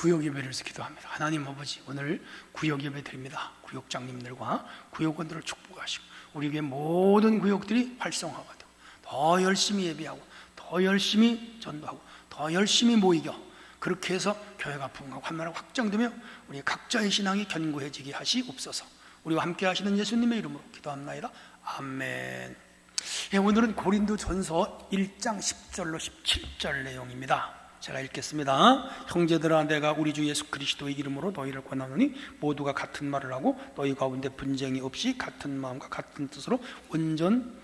구역 예배를 기도합니다. 하나님 아버지 오늘 구역 예배 드립니다. 구역장님들과 구역원들을 축복하시고 우리 교회 모든 구역들이 활성화가 더 열심히 예배하고 더 열심히 전도하고 더 열심히 모이겨 그렇게 해서 교회가 부흥하고 한나라 확장되며 우리 각자의 신앙이 견고해지게 하시옵소서. 우리와 함께 하시는 예수님의 이름으로 기도합나이다. 아멘. 예, 오늘은 고린도 전서 1장 10절로 17절 내용입니다. 제가 읽겠습니다. 형제들아 내가 우리 주 예수 그리스도의 이름으로 너희를 권하노니 모두가 같은 말을 하고 너희 가운데 분쟁이 없이 같은 마음과 같은 뜻으로 온전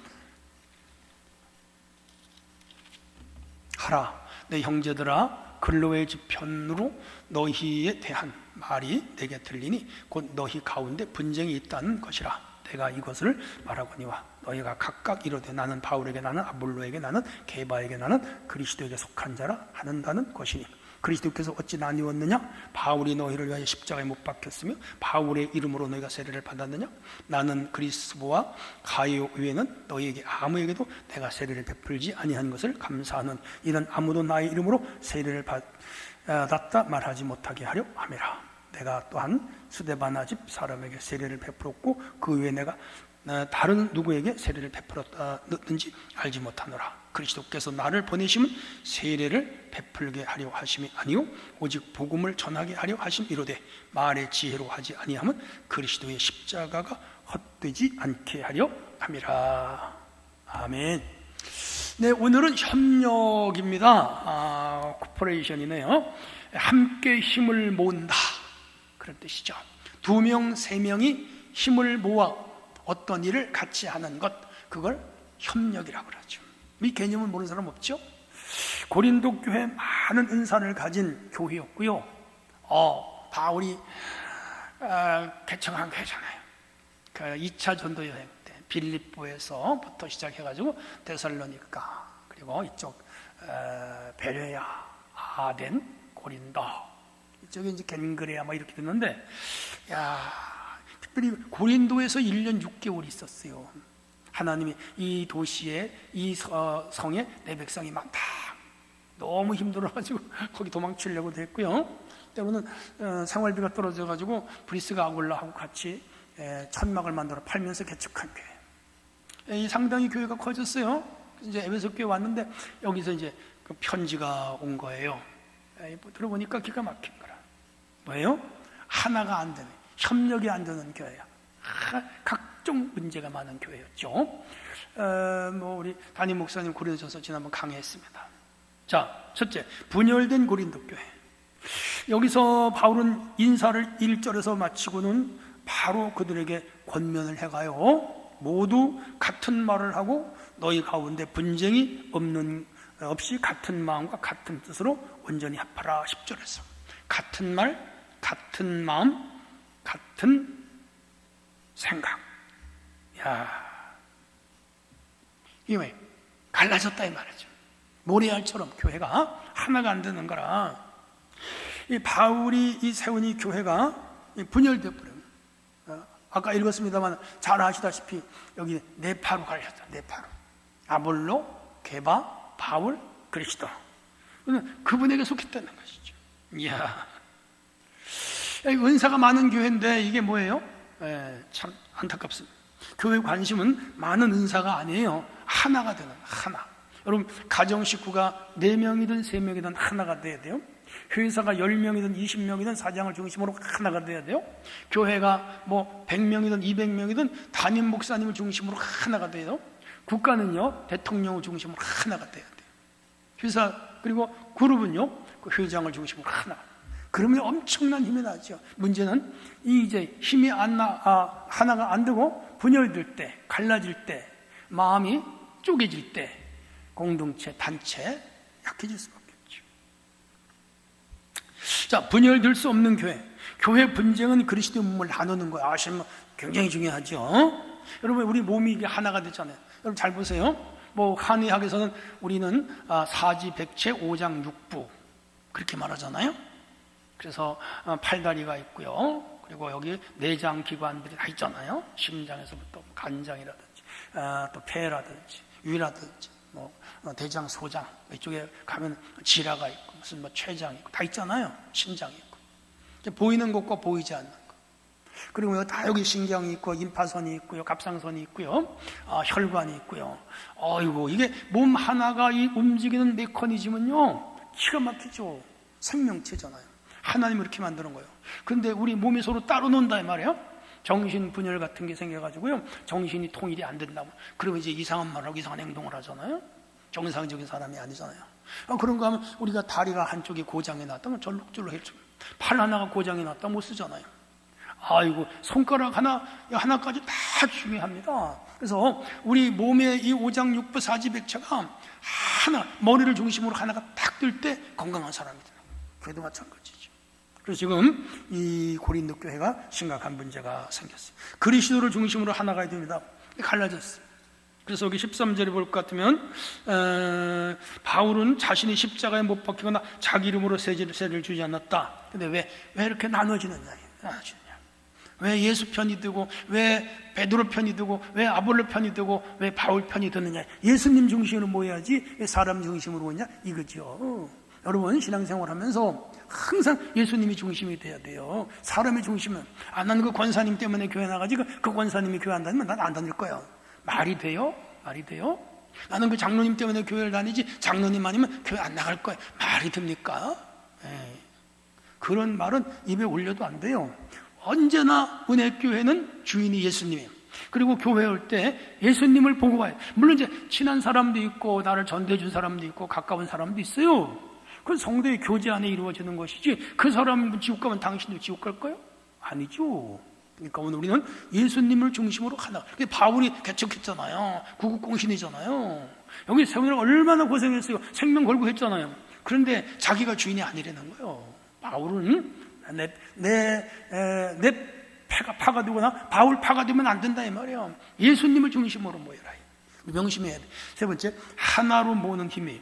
하라. 내 형제들아 근로의 지편으로 너희에 대한 말이 내게 들리니 곧 너희 가운데 분쟁이 있다는 것이라. 내가 이것을 말하거니와 너희가 각각 이르되 나는 바울에게 나는 아볼로에게 나는 게바에게 나는 그리스도에게 속한 자라 하는다는 것이니 그리스도께서 어찌 나뉘었느냐? 바울이 너희를 위하여 십자가에 못 박혔으며 바울의 이름으로 너희가 세례를 받았느냐? 나는 그리스도와 가이오 외에는 너희에게 아무에게도 내가 세례를 베풀지 아니한 것을 감사하는 이는 아무도 나의 이름으로 세례를 받았다 말하지 못하게 하려 함이라. 내가 또한 수데바나 집 사람에게 세례를 베풀었고 그 외에 내가 다른 누구에게 세례를 베풀었다든지 알지 못하노라. 그리스도께서 나를 보내심은 세례를 베풀게 하려 하심이 아니요 오직 복음을 전하게 하려 하심이로되 말의 지혜로 하지 아니함은 그리스도의 십자가가 헛되지 않게 하려 함이라. 아멘. 네 오늘은 협력입니다. 아, 코퍼레이션이네요. 함께 힘을 모은다. 그런 뜻이죠. 두 명, 세 명이 힘을 모아 어떤 일을 같이 하는 것, 그걸 협력이라고 그러죠. 이 개념을 모르는 사람 없죠? 고린도 교회 많은 은사를 가진 교회였고요. 어, 바울이 어, 개척한 교회잖아요. 그 2차 전도 여행 때 빌립보에서부터 시작해 가지고 데살로니가 그리고 이쪽 어, 베레야, 아덴, 고린도 이쪽에 이제 겐그레야 막 이렇게 됐는데, 야 특별히 고린도에서 1년 6개월 있었어요. 하나님이 이 도시에 이 성에 내 백성이 많다. 너무 힘들어가지고 거기 도망치려고 됐고요. 때로는 어, 생활비가 떨어져가지고 브리스가 아굴라하고 같이 천막을 만들어 팔면서 개척한 교회. 이 상당히 교회가 커졌어요. 이제 에베소 교회 왔는데 여기서 이제 그 편지가 온 거예요. 뭐 들어보니까 기가 막힌 거라. 뭐예요? 하나가 안 되는, 협력이 안 되는 교회야. 각종 문제가 많은 교회였죠. 어, 뭐 우리 담임 목사님 고린도전서 지난번 강의했습니다. 자, 첫째, 분열된 고린도 교회. 여기서 바울은 인사를 1절에서 마치고는 바로 그들에게 권면을 해가요. 모두 같은 말을 하고 너희 가운데 분쟁이 없는 없이 같은 마음과 같은 뜻으로 온전히 합하라 10절에서 같은 말, 같은 마음, 같은 생각. 야, 이게 왜? 갈라졌다 이 말이죠. 모래알처럼 교회가 하나가 안 되는 거라. 이 바울이 이 세운 이 교회가 분열돼 버려요. 어, 아까 읽었습니다만 잘 아시다시피 여기 네파로 갈렸다. 네파로. 아볼로, 게바, 바울, 그리스도. 그분에게 속했다는 것이죠. 이야. 은사가 많은 교회인데 이게 뭐예요? 예, 참 안타깝습니다. 교회 관심은 많은 은사가 아니에요. 하나가 되는 하나. 여러분 가정 식구가 4명이든 3명이든 하나가 돼야 돼요. 회사가 10명이든 20명이든 사장을 중심으로 하나가 돼야 돼요. 교회가 뭐 100명이든 200명이든 담임 목사님을 중심으로 하나가 돼요. 국가는요 대통령을 중심으로 하나가 돼야 돼요. 회사 그리고 그룹은요 그 회장을 중심으로 하나. 그러면 엄청난 힘이 나죠. 문제는 이 이제 힘이 안 나, 아, 하나가 안 되고 분열될 때, 갈라질 때, 마음이 쪼개질 때, 공동체, 단체 약해질 수밖에 없죠. 자, 분열될 수 없는 교회. 교회 분쟁은 그리스도의 몸을 나누는 거예요. 아시면 굉장히 중요하죠. 여러분, 우리 몸이 이게 하나가 됐잖아요. 여러분 잘 보세요. 뭐 한의학에서는 우리는 아, 사지 백체 오장 육부 그렇게 말하잖아요. 그래서 어, 팔다리가 있고요. 그리고 여기 내장 기관들이 다 있잖아요. 심장에서부터 간장이라든지 어, 또 폐라든지 위라든지 뭐 어, 대장, 소장 이쪽에 가면 지라가 있고 무슨 뭐 췌장 있고 다 있잖아요. 신장 있고 보이는 것과 보이지 않는 것. 그리고 다 여기 신경이 있고 임파선이 있고요, 갑상선이 있고요, 아, 혈관이 있고요. 어이고 이게 몸 하나가 이 움직이는 메커니즘은요 기가 막히죠. 생명체잖아요. 하나님 이렇게 만드는 거예요. 근데 우리 몸이 서로 따로 논다 이 말이에요. 정신 분열 같은 게 생겨가지고요. 정신이 통일이 안 된다고. 그러면 이제 이상한 말을 하고 이상한 행동을 하잖아요. 정상적인 사람이 아니잖아요. 아, 그런가 하면 우리가 다리가 한쪽이 고장이 났다면 절룩절룩해져. 팔 하나가 고장이 났다 못 쓰잖아요. 아이고 손가락 하나 하나까지 다 중요합니다. 그래서 우리 몸의 이 오장육부 사지백체가 하나 머리를 중심으로 하나가 딱 뜰 때 건강한 사람이 거예요. 그래도 마찬가지죠. 그래서 지금 이 고린도 교회가 심각한 문제가 생겼어요. 그리스도를 중심으로 하나가 됩니다. 갈라졌어요. 그래서 여기 13절에 볼 것 같으면 에, 바울은 자신이 십자가에 못 박히거나 자기 이름으로 세를 주지 않았다. 근데 왜, 왜 이렇게? 나눠지느냐? 왜 예수 편이 되고 왜 베드로 편이 되고 왜 아볼로 편이 되고 왜 바울 편이 되느냐? 예수님 중심으로 모여야지 왜 사람 중심으로 오냐? 이거죠. 여러분 신앙생활 하면서 항상 예수님이 중심이 돼야 돼요. 사람의 중심은 아 나는 그 권사님 때문에 교회 나가지 그, 그 권사님이 교회 안 다니면 난 안 다닐 거야. 말이 돼요? 말이 돼요? 나는 그 장로님 때문에 교회를 다니지 장로님 아니면 교회 안 나갈 거야. 말이 됩니까? 에이. 그런 말은 입에 올려도 안 돼요. 언제나 은혜교회는 주인이 예수님이에요. 그리고 교회 올 때 예수님을 보고 와요. 물론 이제 친한 사람도 있고 나를 전도해 준 사람도 있고 가까운 사람도 있어요. 그건 성도의 교제 안에 이루어지는 것이지 그 사람 지옥 가면 당신도 지옥 갈 거요? 아니죠. 그러니까 오늘 우리는 예수님을 중심으로 하나. 바울이 개척했잖아요. 구국공신이잖아요. 여기 세우느라 얼마나 고생했어요. 생명 걸고 했잖아요. 그런데 자기가 주인이 아니라는 거예요. 바울은 내, 내, 에, 내 패가 파가 되거나 바울 파가 되면 안 된다 이 말이에요. 예수님을 중심으로 모여라. 명심해야 돼. 세 번째, 하나로 모으는 힘이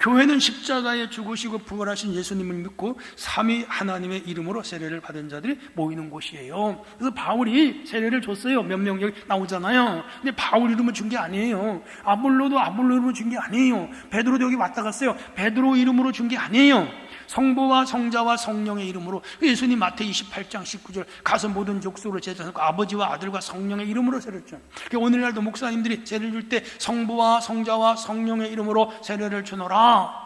교회는 십자가에 죽으시고 부활하신 예수님을 믿고 삼위 하나님의 이름으로 세례를 받은 자들이 모이는 곳이에요. 그래서 바울이 세례를 줬어요. 몇명 여기 나오잖아요. 근데 바울 이름을 준 게 아니에요. 아볼로도 아볼로 이름을 준 게 아니에요. 베드로도 여기 왔다 갔어요. 베드로 이름으로 준 게 아니에요. 성부와 성자와 성령의 이름으로 예수님 마태 28장 19절 가서 모든 족속으로 제자하고 아버지와 아들과 성령의 이름으로 세례를 줘. 오늘날도 목사님들이 세례를 줄 때 성부와 성자와 성령의 이름으로 세례를 주노라.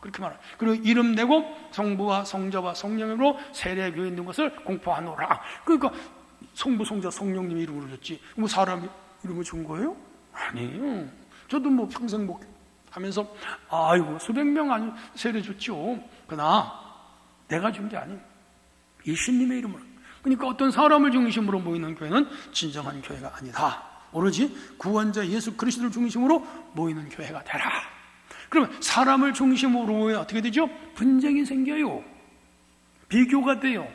그렇게 말해. 그리고 이름 내고 성부와 성자와 성령으로 세례 교회 있는 것을 공포하노라. 그러니까 성부, 성자, 성령님 이름으로 줬지. 뭐 사람 이름을 준 거예요? 아니에요. 저도 뭐 평생 목 하면서 아이고 수백 명 아니 세례 줬죠. 그러나 내가 준 게 아닌 예수님의 이름으로. 그러니까 어떤 사람을 중심으로 모이는 교회는 진정한 교회가 아니다. 오로지 구원자 예수 그리스도를 중심으로 모이는 교회가 되라. 그러면 사람을 중심으로 모여 어떻게 되죠? 분쟁이 생겨요. 비교가 돼요.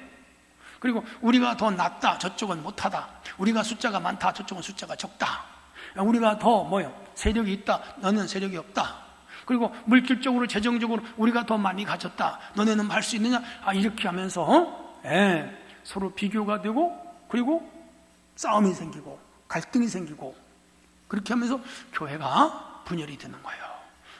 그리고 우리가 더 낫다, 저쪽은 못하다. 우리가 숫자가 많다, 저쪽은 숫자가 적다. 우리가 더 뭐요? 세력이 있다, 너는 세력이 없다. 그리고 물질적으로, 재정적으로 우리가 더 많이 가졌다. 너네는 할 수 있느냐? 아, 이렇게 하면서, 어? 예, 서로 비교가 되고, 그리고 싸움이 생기고, 갈등이 생기고, 그렇게 하면서 교회가 분열이 되는 거예요.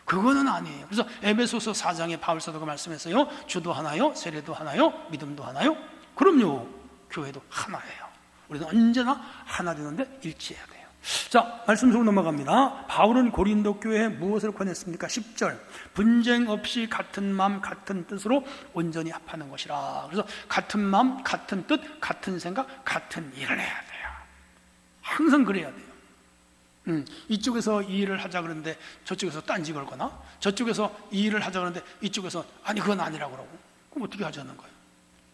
그거는 아니에요. 그래서 에베소서 4장에 바울 사도가 말씀했어요. 주도 하나요? 세례도 하나요? 믿음도 하나요? 그럼요. 교회도 하나예요. 우리는 언제나 하나 되는데 일치해야 돼요. 자, 말씀 속 넘어갑니다. 바울은 고린도 교회에 무엇을 권했습니까? 10절. 분쟁 없이 같은 마음, 같은 뜻으로 온전히 합하는 것이라. 그래서 같은 마음, 같은 뜻, 같은 생각, 같은 일을 해야 돼요. 항상 그래야 돼요. 음, 이쪽에서 이 일을 하자 그러는데 저쪽에서 딴지 걸거나 저쪽에서 이 일을 하자 그러는데 이쪽에서 아니 그건 아니라고 그러고 그럼 어떻게 하자는 거예요?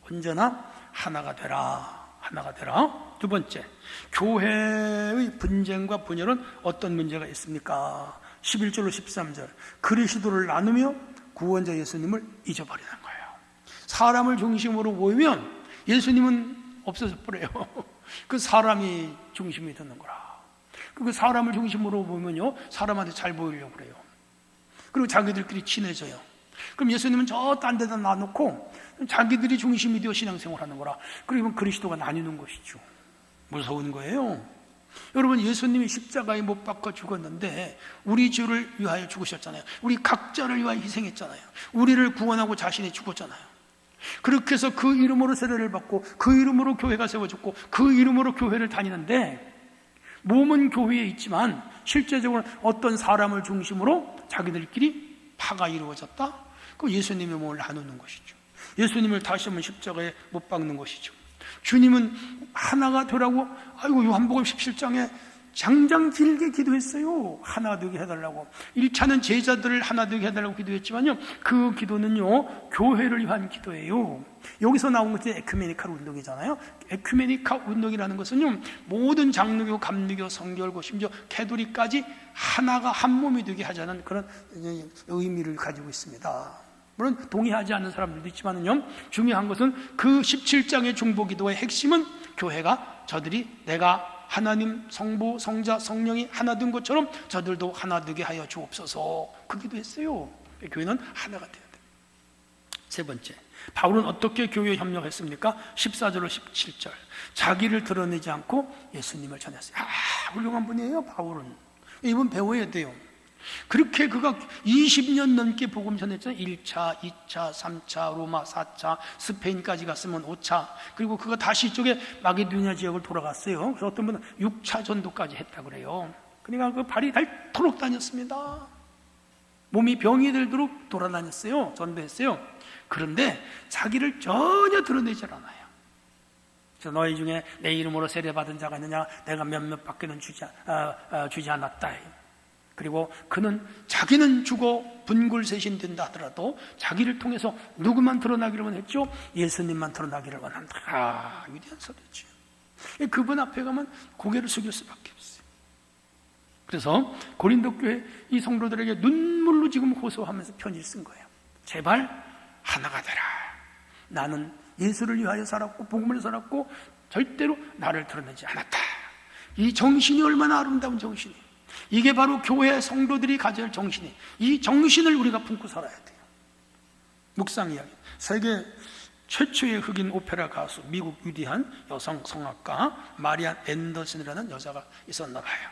언제나 하나가 되라. 하나가 되라. 두 번째, 교회의 분쟁과 분열은 어떤 문제가 있습니까? 11절로 13절. 그리스도를 나누며 구원자 예수님을 잊어버리는 거예요. 사람을 중심으로 모이면 예수님은 없어져 버려요. 그 사람이 중심이 되는 거라. 그 사람을 중심으로 보면요, 사람한테 잘 보이려고 그래요. 그리고 자기들끼리 친해져요. 그럼 예수님은 저 딴 데다 놔놓고 자기들이 중심이 되어 신앙생활 하는 거라. 그러면 그리스도가 나뉘는 것이죠. 무서운 거예요. 여러분 예수님이 십자가에 못 박혀 죽었는데 우리 죄를 위하여 죽으셨잖아요. 우리 각자를 위하여 희생했잖아요. 우리를 구원하고 자신이 죽었잖아요. 그렇게 해서 그 이름으로 세례를 받고 그 이름으로 교회가 세워졌고 그 이름으로 교회를 다니는데 몸은 교회에 있지만 실제적으로 어떤 사람을 중심으로 자기들끼리 파가 이루어졌다? 그 예수님의 몸을 나누는 것이죠. 예수님을 다시 한번 십자가에 못 박는 것이죠. 주님은 하나가 되라고 아이고 요한복음 17장에 장장 길게 기도했어요. 하나 되게 해달라고. 1차는 제자들을 하나 되게 해달라고 기도했지만요. 그 기도는요, 교회를 위한 기도예요. 여기서 나온 것이 에큐메니칼 운동이잖아요. 에큐메니칼 운동이라는 것은요, 모든 장르교, 감리교, 성결고, 심지어 캐도릭까지 하나가 한 몸이 되게 하자는 그런 의미를 가지고 있습니다. 물론 동의하지 않는 사람들도 있지만요, 중요한 것은 그 17장의 중보 기도의 핵심은 교회가 저들이 내가 하나님 성부 성자 성령이 하나 된 것처럼 저들도 하나 되게 하여 주옵소서 그 기도했어요. 교회는 하나가 돼야 돼. 세 번째, 바울은 어떻게 교회에 협력했습니까? 14절로 17절. 자기를 드러내지 않고 예수님을 전했어요. 아, 훌륭한 분이에요, 바울은. 이분 배워야 돼요. 그렇게 그가 20년 넘게 복음 전했잖아요. 1차, 2차, 3차, 로마 4차, 스페인까지 갔으면 5차. 그리고 그가 다시 이쪽에 마게도니아 지역을 돌아갔어요. 그래서 어떤 분은 6차 전도까지 했다 그래요. 그러니까 그 발이 닳도록 다녔습니다. 몸이 병이 들도록 돌아다녔어요. 전도했어요. 그런데 자기를 전혀 드러내질 않아요. 그래서 너희 중에 내 이름으로 세례받은 자가 있느냐? 내가 몇몇 밖에는 주지, 어, 어, 주지 않았다. 그리고 그는 자기는 죽어 분굴세신 된다 하더라도 자기를 통해서 누구만 드러나기를 원했죠? 예수님만 드러나기를 원한다. 아, 위대한 소리죠. 그분 앞에 가면 고개를 숙일 수밖에 없어요. 그래서 고린도 교회 이 성도들에게 눈물로 지금 호소하면서 편지를 쓴 거예요. 제발 하나가 되라. 나는 예수를 위하여 살았고 복음을 살았고 절대로 나를 드러내지 않았다. 이 정신이 얼마나 아름다운 정신이에요. 이게 바로 교회 성도들이 가져야 할 정신이 이 정신을 우리가 품고 살아야 돼요. 묵상 이야기. 세계 최초의 흑인 오페라 가수, 미국 위대한 여성 성악가 마리안 앤더슨이라는 여자가 있었나 봐요.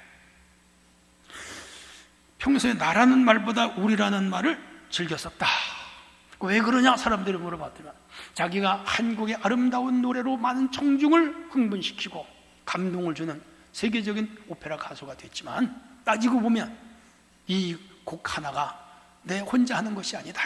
평소에 나라는 말보다 우리라는 말을 즐겨 썼다. 왜 그러냐 사람들이 물어봤더니 자기가 한국의 아름다운 노래로 많은 청중을 흥분시키고 감동을 주는 세계적인 오페라 가수가 됐지만 따지고 보면 이 곡 하나가 내 혼자 하는 것이 아니다.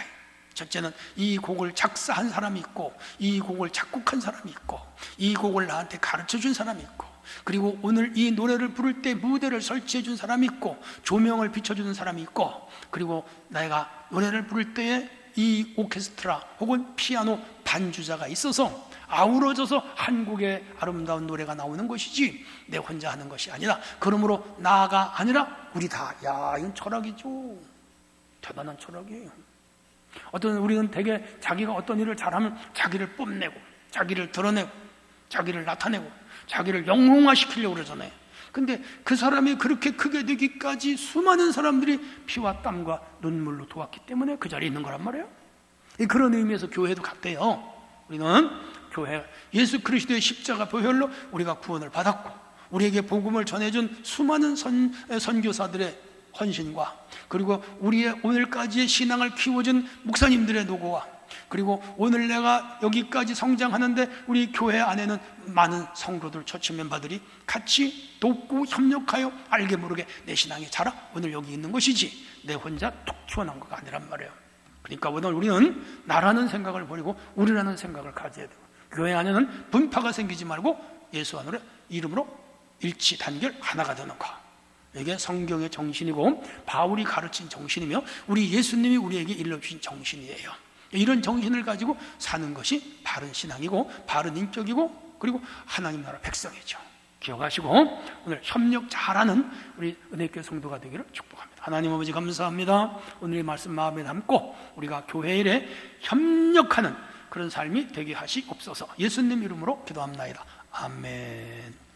첫째는 이 곡을 작사한 사람이 있고, 이 곡을 작곡한 사람이 있고, 이 곡을 나한테 가르쳐 준 사람이 있고, 그리고 오늘 이 노래를 부를 때 무대를 설치해 준 사람이 있고, 조명을 비춰 주는 사람이 있고, 그리고 내가 노래를 부를 때에 이 오케스트라 혹은 피아노 반주자가 있어서 아우러져서 한국의 아름다운 노래가 나오는 것이지 내 혼자 하는 것이 아니라 그러므로 나가 아니라 우리 다. 야, 이건 철학이죠. 대단한 철학이에요. 어떤 우리는 되게 자기가 어떤 일을 잘하면 자기를 뽐내고 자기를 드러내고 자기를 나타내고 자기를 영웅화시키려고 그러잖아요. 근데 그 사람이 그렇게 크게 되기까지 수많은 사람들이 피와 땀과 눈물로 도왔기 때문에 그 자리에 있는 거란 말이에요. 그런 의미에서 교회도 같대요. 우리는 교회 예수 그리스도의 십자가 보혈로 우리가 구원을 받았고 우리에게 복음을 전해준 수많은 선, 선교사들의 헌신과 그리고 우리의 오늘까지의 신앙을 키워준 목사님들의 노고와 그리고 오늘 내가 여기까지 성장하는데 우리 교회 안에는 많은 성도들 처치 멤버들이 같이 돕고 협력하여 알게 모르게 내 신앙이 자라 오늘 여기 있는 것이지 내 혼자 툭 튀어나온 거가 아니란 말이에요. 그러니까 오늘 우리는 나라는 생각을 버리고 우리라는 생각을 가져야 되고 교회 안에는 분파가 생기지 말고 예수 안으로 이름으로 일치 단결 하나가 되는 것. 이게 성경의 정신이고 바울이 가르친 정신이며 우리 예수님이 우리에게 일러주신 정신이에요. 이런 정신을 가지고 사는 것이 바른 신앙이고 바른 인격이고 그리고 하나님 나라 백성이죠. 기억하시고 오늘 협력 잘하는 우리 은혜교회 성도가 되기를 축복합니다. 하나님 아버지 감사합니다. 오늘의 말씀 마음에 담고 우리가 교회 일에 협력하는 그런 삶이 되게 하시옵소서. 예수님 이름으로 기도합나이다. 아멘.